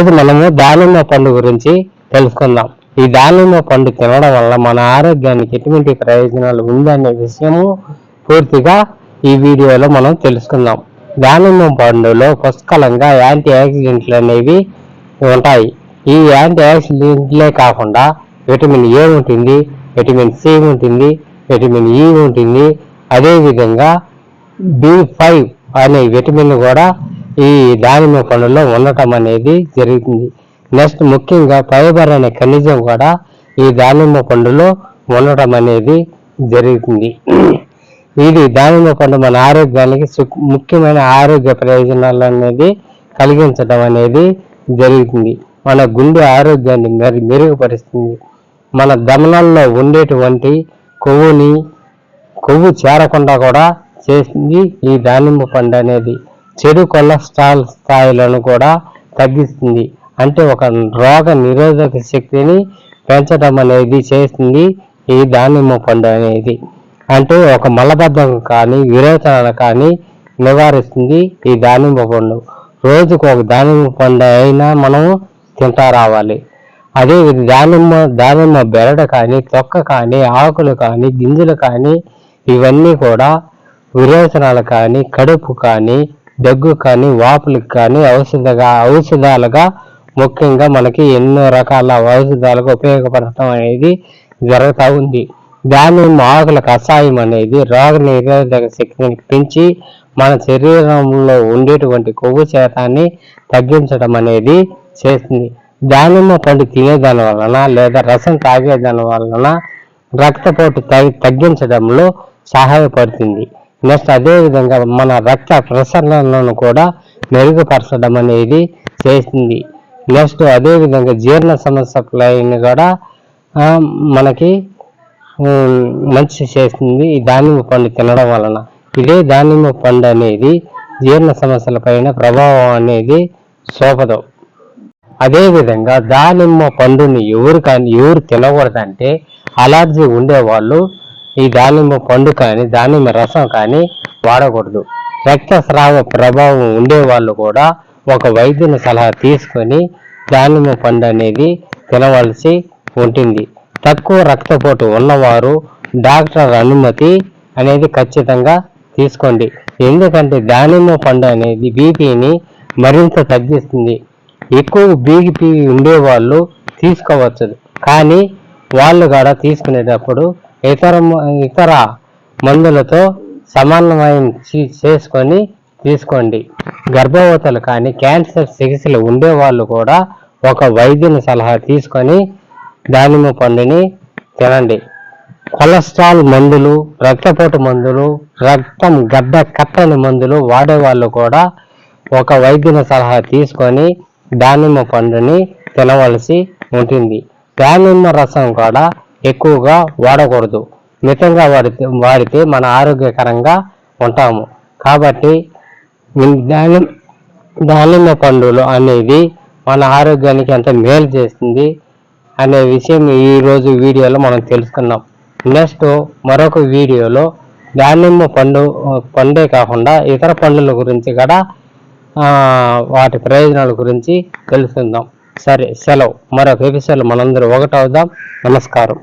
ఈరోజు మనము దానిమ్మ పండు గురించి తెలుసుకుందాం. ఈ దానిమ్మ పండు తినడం వల్ల మన ఆరోగ్యానికి ఎటువంటి ప్రయోజనాలు ఉందనే విషయము పూర్తిగా ఈ వీడియోలో మనం తెలుసుకుందాం. దానిమ్మ పండులో పుష్కలంగా యాంటీ ఆక్సిడెంట్లు అనేవి ఉంటాయి. ఈ యాంటీ ఆక్సిడెంట్లే కాకుండా విటమిన్ ఏ ఉంటుంది విటమిన్ సి ఉంటుంది విటమిన్ ఈ ఉంటుంది. అదేవిధంగా బి ఫైవ్ అనే విటమిన్ కూడా ఈ దానిమ్మ పండులో ఉండటం అనేది జరుగుతుంది నెక్స్ట్ ముఖ్యంగా ఫైబర్ అనే ఖనిజం కూడా ఈ దానిమ్మ పండులో ఉండటం అనేది జరుగుతుంది ఇది దానిమ్మ పండు మన ఆరోగ్యానికి ముఖ్యమైన ఆరోగ్య ప్రయోజనాలు అనేది కలిగించడం అనేది జరుగుతుంది మన గుండె ఆరోగ్యాన్ని మెరు మెరుగుపరుస్తుంది. మన దమనాల్లో ఉండేటువంటి కొవ్వుని కొవ్వు చేరకుండా కూడా చేసింది ఈ దానిమ్మ పండు అనేది. చెడు కొలెస్ట్రాల్ స్థాయిలను కూడా తగ్గిస్తుంది. అంటే ఒక రోగ నిరోధక శక్తిని పెంచడం అనేది చేస్తుంది. ఈ దానిమ్మ పండు అనేది. అంటే ఒక మలబద్ధకం కానీ విరేచనాలు కానీ నివారిస్తుంది ఈ దానిమ్మ పండు. రోజుకు ఒక దానిమ్మ పండు అయినా మనం తింటా రావాలి. అదే దానిమ్మ దానిమ్మ బెరడు కానీ తొక్క కానీ ఆకులు కానీ గింజలు కానీ ఇవన్నీ కూడా విరేచనాలు కానీ కడుపు కానీ దగ్గు కానీ వాపులకు కానీ ఔషధగా ఔషధాలుగా ముఖ్యంగా మనకి ఎన్నో రకాల ఔషధాలుగా ఉపయోగపడటం అనేది జరుగుతూ ఉంది. దానిమ్మ ఆకుల కషాయం అనేది రోగ నిరోధక శక్తిని పెంచి మన శరీరంలో ఉండేటువంటి కొవ్వు శాతాన్ని తగ్గించడం అనేది చేస్తుంది. దానిమ్మ పండు తినేదాని వలన లేదా రసం తాగేదాని వలన రక్తపోటు తగ్గి తగ్గించడంలో సహాయపడుతుంది. నెక్స్ట్ అదేవిధంగా మన రక్త ప్రసరణను కూడా మెరుగుపరచడం అనేది చేస్తుంది నెక్స్ట్ అదేవిధంగా జీర్ణ సమస్యలను కూడా మనకి మంచి చేస్తుంది ఈ దానిమ్మ పండు తినడం వలన. ఇదే దానిమ్మ పండు అనేది జీర్ణ సమస్యల పైన ప్రభావం అనేది చూపదు అదేవిధంగా దానిమ్మ పండుని ఎవరు కానీ ఎవరు తినకూడదంటే అలర్జీ ఉండేవాళ్ళు ఈ దానిమ్మ పండు కానీ దానిమ్మ రసం కానీ వాడకూడదు. రక్తస్రావ ప్రభావం ఉండేవాళ్ళు కూడా ఒక వైద్యుని సలహా తీసుకొని దానిమ్మ పండు అనేది తినవలసి ఉంటుంది. తక్కువ రక్తపోటు ఉన్నవారు డాక్టర్ అనుమతి అనేది ఖచ్చితంగా తీసుకోండి. ఎందుకంటే దానిమ్మ పండు అనేది బీపీని మరింత తగ్గిస్తుంది. ఎక్కువ బీపీ ఉండేవాళ్ళు తీసుకోవచ్చు. కానీ వాళ్ళు కూడా తీసుకునేటప్పుడు ఇతర ఇతర మందులతో సమన్వయం చేసుకొని తీసుకోండి. గర్భవతులు కానీ క్యాన్సర్ చికిత్సలు ఉండేవాళ్ళు కూడా ఒక వైద్యుని సలహా తీసుకొని దానిమ్మ పండుని తినండి. కొలెస్ట్రాల్ మందులు రక్తపోటు మందులు రక్తం గడ్డ కట్టని మందులు వాడేవాళ్ళు కూడా ఒక వైద్యుని సలహా తీసుకొని దానిమ్మ పండుని తినవలసి ఉంటుంది. దానిమ్మ రసం కూడా ఎక్కువగా వాడకూడదు. మితంగా వాడితే వాడితే మన ఆరోగ్యకరంగా ఉంటాము. కాబట్టి దానిమ్మ దానిమ్మ పండులు అనేది మన ఆరోగ్యానికి ఎంత మేలు చేస్తుంది అనే విషయం ఈరోజు వీడియోలో మనం తెలుసుకున్నాం. నెక్స్ట్ మరొక వీడియోలో దానిమ్మ పండు పండే కాకుండా ఇతర పండుల గురించి కూడా వాటి ప్రయోజనాల గురించి తెలుసుకుందాం. సరే సెలవు. మరొక ఎపిసోడ్ మనందరూ ఒకటవుదాం. నమస్కారం.